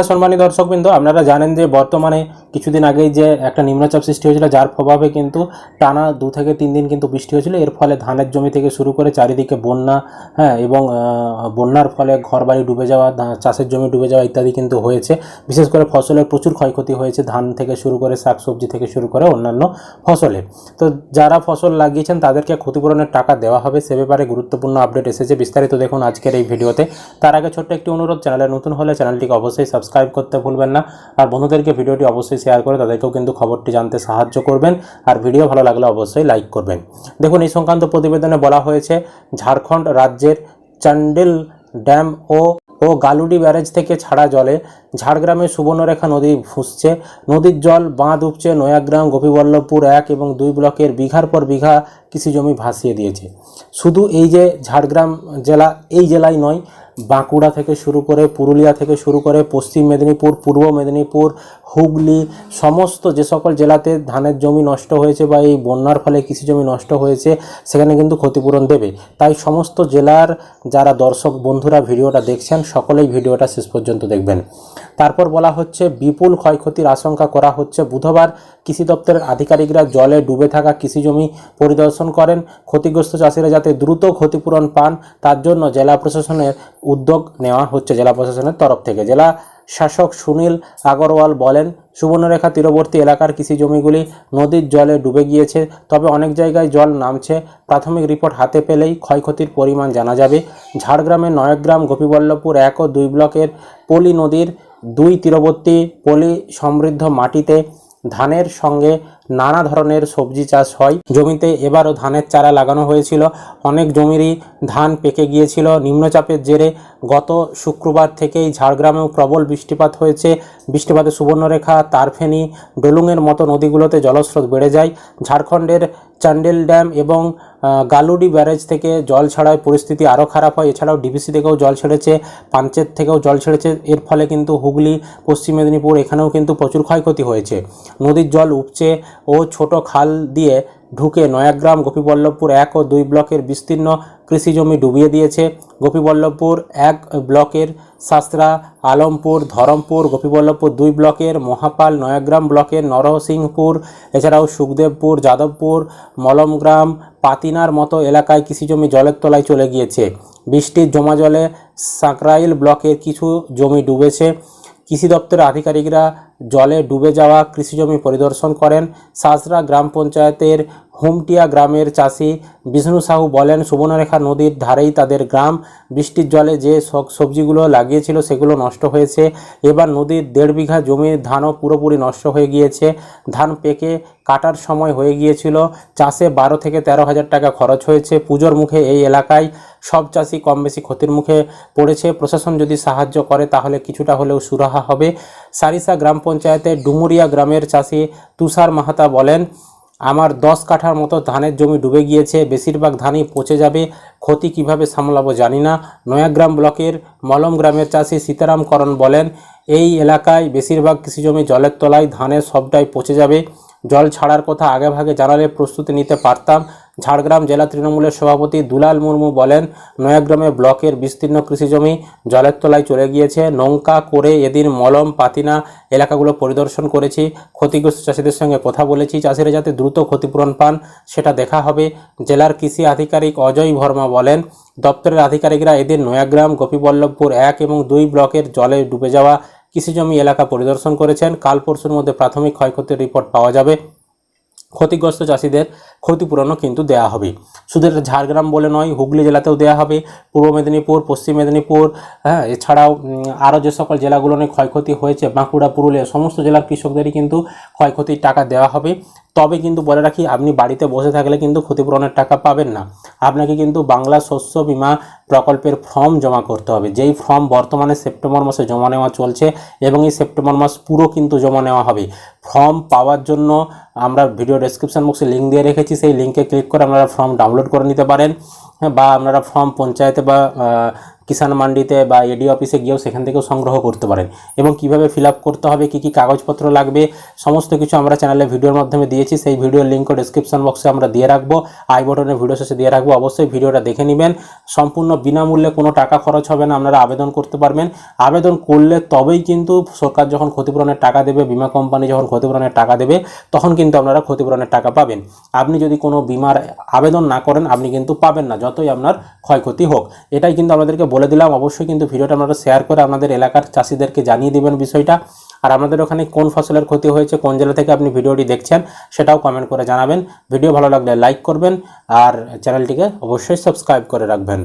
নমস্কার সম্মানী দর্শকবৃন্দ, আপনারা জানেন যে বর্তমানে কিছুদিন আগেই যে একটা নিম্নচাপ সৃষ্টি হয়েছিল, যার প্রভাবে কিন্তু টানা দু থেকে তিন দিন কিন্তু বৃষ্টি হয়েছিল। এর ফলে ধানের জমি থেকে শুরু করে চারিদিকে বন্যা হ্যাঁ এবং বন্যার ফলে ঘরবাড়ি ডুবে যাওয়া চাষের জমি ডুবে যাওয়া ইত্যাদি কিন্তু হয়েছে। বিশেষ করে ফসলের প্রচুর ক্ষয়ক্ষতি হয়েছে, ধান থেকে শুরু করে শাকসবজি থেকে শুরু করে অন্যান্য ফসলের তো যারা ফসল লাগিয়েছেন, তাদেরকে ক্ষতিপূরণের টাকা দেওয়া হবে। সে ব্যাপারে গুরুত্বপূর্ণ আপডেট এসেছে। বিস্তারিত দেখুন আজকের এই ভিডিওতে। তার আগে ছোট্ট একটি অনুরোধ, চ্যানেলে নতুন হলে চ্যানেলটিকে অবশ্যই সাবস্ক্রাইব করতে ভুলবেন না। আর বন্ধুদেরকে ভিডিওটি অবশ্যই শেয়ার করে তাদেরকেও কিন্তু খবরটি জানতে সাহায্য করবেন। আর ভিডিও ভালো লাগলে অবশ্যই লাইক করবেন। দেখুন, এই সংক্রান্ত প্রতিবেদনে বলা হয়েছে, ঝাড়খণ্ড রাজ্যের চান্ডেল ড্যাম ও ও গালুডি ব্যারেজ থেকে ছাড়া জলে ঝাড়গ্রামে সুবর্ণরেখা নদী ফুঁসছে। নদীর জল বাঁধ উপচে নয়াগ্রাম, গোপীবল্লভপুর এক এবং দুই ব্লকের বিঘার পর বিঘা কৃষি জমি ভাসিয়ে দিয়েছে। শুধু এই যে ঝাড়গ্রাম জেলা, এই জেলায় নয়, বাঁকুড়া থেকে শুরু করে পুরুলিয়া থেকে শুরু করে পশ্চিম মেদিনীপুর, পূর্ব মেদিনীপুর, হুগলি, সমস্ত যে সকল জেলাতে ধানের জমি নষ্ট হয়েছে বা এই বন্যার ফলে কৃষি জমি নষ্ট হয়েছে, সেখানে কিন্তু ক্ষতিপূরণ দেবে। তাই সমস্ত জেলার যারা দর্শক বন্ধুরা ভিডিওটা দেখছেন, সকলেই ভিডিওটা শেষ পর্যন্ত দেখবেন। তারপর বলা হচ্ছে, বিপুল ক্ষয়ক্ষতির আশঙ্কা করা হচ্ছে। বুধবার কৃষি দপ্তরের আধিকারিকরা জলে ডুবে থাকা কৃষিজমি পরিদর্শন করেন। ক্ষতিগ্রস্ত চাষিরা যাতে দ্রুত ক্ষতিপূরণ পান, তার জন্য জেলা প্রশাসনের উদ্যোগ নেওয়া হচ্ছে, জেলা প্রশাসনের তরফ থেকে। জেলা শাসক সুনীল আগরওয়াল বলেন, সুবর্ণরেখা তীরবর্তী এলাকার কৃষি জমিগুলি নদীর জলে ডুবে গিয়েছে, তবে অনেক জায়গায় জল নামছে। প্রাথমিক রিপোর্ট হাতে পেলেই ক্ষয়ক্ষতির পরিমাণ জানা যাবে। ঝাড়গ্রামের নয়গ্রাম গোপীবল্লভপুর এক ও দুই ব্লকের পলি নদীর দুই তীরবর্তী পলি সমৃদ্ধ মাটিতে ধানের সঙ্গে নানা ধরনের সবজি চাষ হয়। জমিতে এবারও ধানের চারা লাগানো হয়েছিল। অনেক জমিরই ধান পেকে গিয়েছিল। নিম্নচাপের জেরে গত শুক্রবার থেকেই ঝাড়গ্রামেও প্রবল বৃষ্টিপাত হয়েছে। বৃষ্টিপাতে সুবর্ণরেখা, তারফেনি, ডলুংয়ের মতো নদীগুলোতে জলস্রোত বেড়ে যায়। ঝাড়খণ্ডের চান্ডেল ড্যাম এবং গালুডি ব্যারেজ থেকে জল ছাড়ায় পরিস্থিতি আরও খারাপ হয়। এছাড়াও ডিবিসি থেকেও জল ছেড়েছে, পাঞ্চেত থেকেও জল ছেড়েছে। এর ফলে কিন্তু হুগলি, পশ্চিম মেদিনীপুর, এখানেও কিন্তু প্রচুর ক্ষয়ক্ষতি হয়েছে। নদীর জল উপচে ও ছোট খাল দিয়ে ঢুকে নয়াগ্রাম, গোপীবল্লভপুর এক ও দুই ব্লকের বিস্তীর্ণ কৃষি জমি ডুবিয়ে দিয়েছে। গোপীবল্লভপুর এক ব্লকের শাস্ত্রা আলমপুর, ধরমপুর, গোপীবল্লভপুর দুই ব্লকের মহাপাল, নয়াগ্রাম ব্লকের নরসিংহপুর, এছাড়াও সুখদেবপুর, যাদবপুর, মলমগ্রাম, পাতিনার মতো এলাকায় কৃষিজমি জলের তলায় চলে গিয়েছে। বৃষ্টির জমা জলে সাঁকরাইল ব্লকের কিছু জমি ডুবেছে। কৃষি দপ্তরের আধিকারিকরা জলে ডুবে যাওয়া কৃষিজমি পরিদর্শন করেন সাজরা গ্রাম পঞ্চায়েতের হুমটিয়া গ্রামের চাষি বিষ্ণু সাহু বলেন, সুবর্ণরেখা নদীর ধারেই তাদের গ্রাম। বৃষ্টির জলে যে সব- সবজিগুলো লাগিয়েছিল সেগুলো নষ্ট হয়েছে। এবার নদীর দেড় বিঘা জমির ধানও পুরোপুরি নষ্ট হয়ে গিয়েছে। ধান পেকে কাটার সময় হয়ে গিয়েছিল। চাষে বারো থেকে তেরো হাজার টাকা খরচ হয়েছে। পুজোর মুখে এই এলাকায় সব চাষি কম বেশি ক্ষতির মুখে পড়েছে। প্রশাসন যদি সাহায্য করে, তাহলে কিছুটা হলেও সুরাহা হবে। সারিসা গ্রাম পঞ্চায়েতের ডুমুরিয়া গ্রামের চাষি তুষার মাহাতা বলেন, আমার দশ কাঠার মতো ধানের জমি ডুবে গিয়েছে, বেশিরভাগ ধানই পচে যাবে, ক্ষতি কীভাবে সামলাবো জানি না। নয়াগ্রাম ব্লকের মলম গ্রামের চাষি সীতারাম করণ বলেন, এই এলাকায় বেশিরভাগ কৃষিজমি জলের তলায় ধানের সবটাই পচে যাবে। জল ছাড়ার কথা আগেভাগে জানালে প্রস্তুতি নিতে পারতাম ঝাড়গ্রাম জেলা তৃণমূলের সভাপতি দুলাল মুর্মু বলেন, নয়াগ্রামে ব্লকের বিস্তীর্ণ কৃষিজমি জলের তলায় চলে গিয়েছে। নৌকা করে এদিন মলম, পাতিনা এলাকাগুলো পরিদর্শন করেছি। ক্ষতিগ্রস্ত চাষিদের সঙ্গে কথা বলেছি। চাষিরা যাতে দ্রুত ক্ষতিপূরণ পান, সেটা দেখা হবে। জেলার কৃষি আধিকারিক অজয় ভর্মা বলেন, দপ্তরের আধিকারিকরা এদিন নয়াগ্রাম, গোপীবল্লভপুর এক এবং দুই ব্লকের জলে ডুবে যাওয়া কৃষিজমি এলাকা পরিদর্শন করেছেন। কাল পরশুর মধ্যে প্রাথমিক ক্ষয়ক্ষতির রিপোর্ট পাওয়া যাবে। ক্ষতিগ্রস্ত চাষিদের ক্ষতিপূরণও কিন্তু দেয়া হবে। শুধু ঝাড়গ্রাম বলে নয়, হুগলি জেলাতেও দেয়া হবে। পূর্ব মেদিনীপুর, পশ্চিম মেদিনীপুর হ্যাঁ এছাড়াও আরও যে সকল জেলাগুলো নিয়ে ক্ষয়ক্ষতি হয়েছে, বাঁকুড়া, পুরুলিয়া, সমস্ত জেলার কৃষকদেরই কিন্তু ক্ষয়ক্ষতির টাকা দেওয়া হবে। তবে কিন্তু বলে রাখি, আপনি বাড়িতে বসে থাকলে কিন্তু ক্ষতিপূরণের টাকা পাবেন না। আপনাকে কিন্তু বাংলা শস্য বিমা প্রকল্পের ফর্ম জমা করতে হবে। যেই ফর্ম বর্তমানে সেপ্টেম্বর মাসে জমা নেওয়া চলছে এবং এই সেপ্টেম্বর মাস পুরো কিন্তু জমা নেওয়া হবে। ফর্ম পাওয়ার জন্য আমরা ভিডিও ডেসক্রিপশন বক্সে লিঙ্ক দিয়ে রেখেছি। সেই লিঙ্কে ক্লিক করে আপনারা ফর্ম ডাউনলোড করে নিতে পারেন বা আপনারা ফর্ম পঞ্চায়েতে বা কিষাণ মান্ডিতে বা এডি অফিসে গিয়েও সেখান থেকেও সংগ্রহ করতে পারেন। এবং কীভাবে ফিল করতে হবে, কী কী কাগজপত্র লাগবে, সমস্ত কিছু আমরা চ্যানেলে ভিডিওর মাধ্যমে দিয়েছি। সেই ভিডিওর লিঙ্কও ডিসক্রিপশন বক্সে আমরা দিয়ে রাখব। আই বটনে ভিডিও শেষে দিয়ে রাখব। অবশ্যই ভিডিওটা দেখে নেবেন। সম্পূর্ণ বিনামূল্যে কোনো টাকা খরচ হবে না, আপনারা আবেদন করতে পারবেন। আবেদন করলে তবেই কিন্তু সরকার যখন ক্ষতিপূরণের টাকা দেবে, বিমা কোম্পানি যখন ক্ষতিপূরণের টাকা দেবে, তখন কিন্তু আপনারা ক্ষতিপূরণের টাকা পাবেন। আপনি যদি কোনো বিমার আবেদন না করেন, আপনি কিন্তু পাবেন না, যতই আপনার ক্ষয়ক্ষতি হোক। এটাই কিন্তু আপনাদেরকে বলে দিলাম, অবশ্যই কিন্তু ভিডিওটা আপনারা শেয়ার করে আপনাদের এলাকার চাষিদেরকে জানিয়ে দেবেন বিষয়টা। আর আমাদের ওখানে কোন ফসলের ক্ষতি হয়েছে, কোন জেলা থেকে আপনি ভিডিওটি দেখছেন, সেটাও কমেন্ট করে জানাবেন। ভিডিও ভালো লাগলে লাইক করবেন, আর চ্যানেলটিকে অবশ্যই সাবস্ক্রাইব করে রাখবেন।